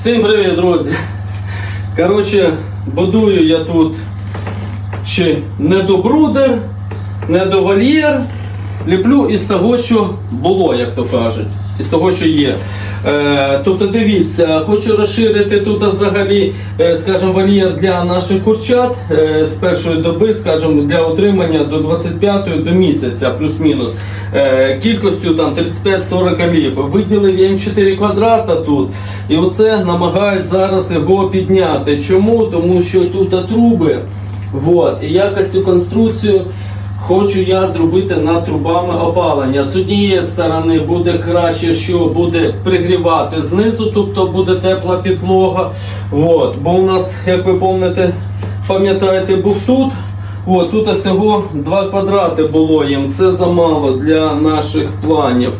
Всім привіт, друзі! Коротше, будую я тут чи недобрудер, недовольєр. Ліплю із того, що було, як то кажуть, із того, що є. Е, тобто дивіться, хочу розширити тут взагалі, е, скажімо, вольєр для наших курчат е, з першої доби, скажімо, для утримання до 25 до місяця, плюс-мінус. Кількістю там 35-40 олів. Виділив я їм 4 квадрата тут. І оце намагаюсь зараз його підняти. Чому? Тому що тут труби. Вот. І якось цю конструкцію хочу я зробити над трубами опалення. З однієї сторони буде краще, що буде пригрівати знизу, тобто буде тепла підлога. Вот. Бо у нас, як ви пам'ятаєте, пам'ятаєте, був тут. От, тут всього 2 квадрати було їм. Це замало для наших планів.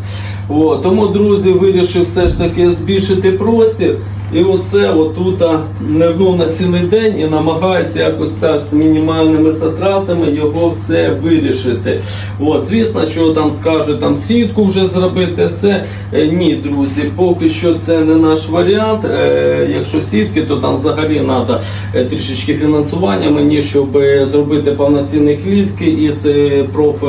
От, тому, друзі, вирішив все ж таки збільшити простір. І оце отут нервнув на цілий день і намагаюся якось так з мінімальними затратами його все вирішити. От, звісно, що там скажуть там сітку вже зробити все. Е, Ні, друзі, поки що це не наш варіант. Е, Якщо сітки, то там взагалі треба трішечки фінансування мені, щоб е, зробити повноцінні клітки із проф.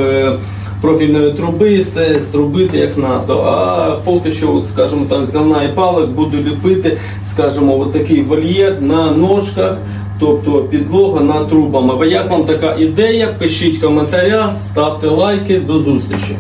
Профільної труби, все зробити як надо. А поки що, от, скажімо так, з говна і палок буду ліпити, скажімо, от такий вольєр на ножках. Тобто підлога над трубами. А як вам така ідея? Пишіть коментаря, ставте лайки. До зустрічі.